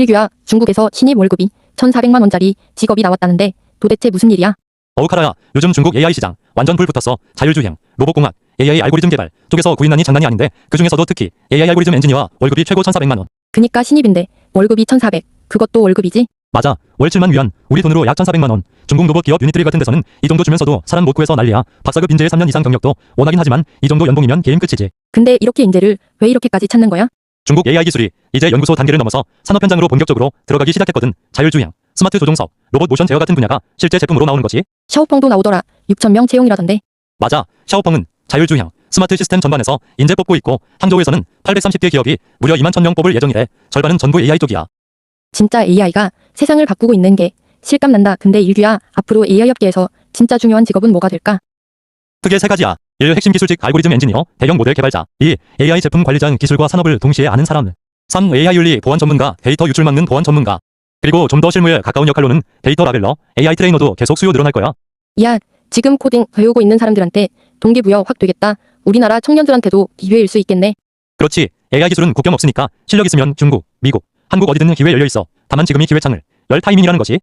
일규야, 중국에서 신입 월급이 1,400만 원짜리 직업이 나왔다는데 도대체 무슨 일이야? 어우 카라야, 요즘 중국 AI 시장 완전 불 붙었어. 자율주행, 로봇공학, AI 알고리즘 개발 쪽에서 구인난이 장난이 아닌데 그 중에서도 특히 AI 알고리즘 엔지니어 월급이 최고 1,400만 원. 그니까 신입인데 월급이 1,400. 그것도 월급이지? 맞아. 월 7만 위안, 우리 돈으로 약 1,400만 원. 중국 로봇 기업 유니트리 같은 데서는 이 정도 주면서도 사람 못 구해서 난리야. 박사급 인재의 3년 이상 경력도 원하긴 하지만 이 정도 연봉이면 게임 끝이지. 근데 이렇게 인재를 왜 이렇게까지 찾는 거야? 중국 AI 기술이 이제 연구소 단계를 넘어서 산업 현장으로 본격적으로 들어가기 시작했거든. 자율주행, 스마트 조종석, 로봇 모션 제어 같은 분야가 실제 제품으로 나오는 거지. 샤오펑도 나오더라. 6,000명 채용이라던데. 맞아. 샤오펑은 자율주행, 스마트 시스템 전반에서 인재 뽑고 있고 항저우에서는 830개 기업이 무려 2만 1000명 뽑을 예정이래. 절반은 전부 AI 쪽이야. 진짜 AI가 세상을 바꾸고 있는 게 실감 난다. 근데 일규야, 앞으로 AI 업계에서 진짜 중요한 직업은 뭐가 될까? 크게 세 가지야. 1. 핵심 기술직 알고리즘 엔지니어, 대형 모델 개발자. 2. AI 제품 관리자 기술과 산업을 동시에 아는 사람. 3. AI 윤리 보안 전문가, 데이터 유출 막는 보안 전문가. 그리고 좀 더 실무에 가까운 역할로는 데이터 라벨러, AI 트레이너도 계속 수요 늘어날 거야. 야, 지금 코딩 배우고 있는 사람들한테 동기부여 확 되겠다. 우리나라 청년들한테도 기회일 수 있겠네. 그렇지. AI 기술은 국경 없으니까 실력 있으면 중국, 미국, 한국 어디든 기회 열려 있어. 다만 지금이 기회창을 열 타이밍이라는 거지.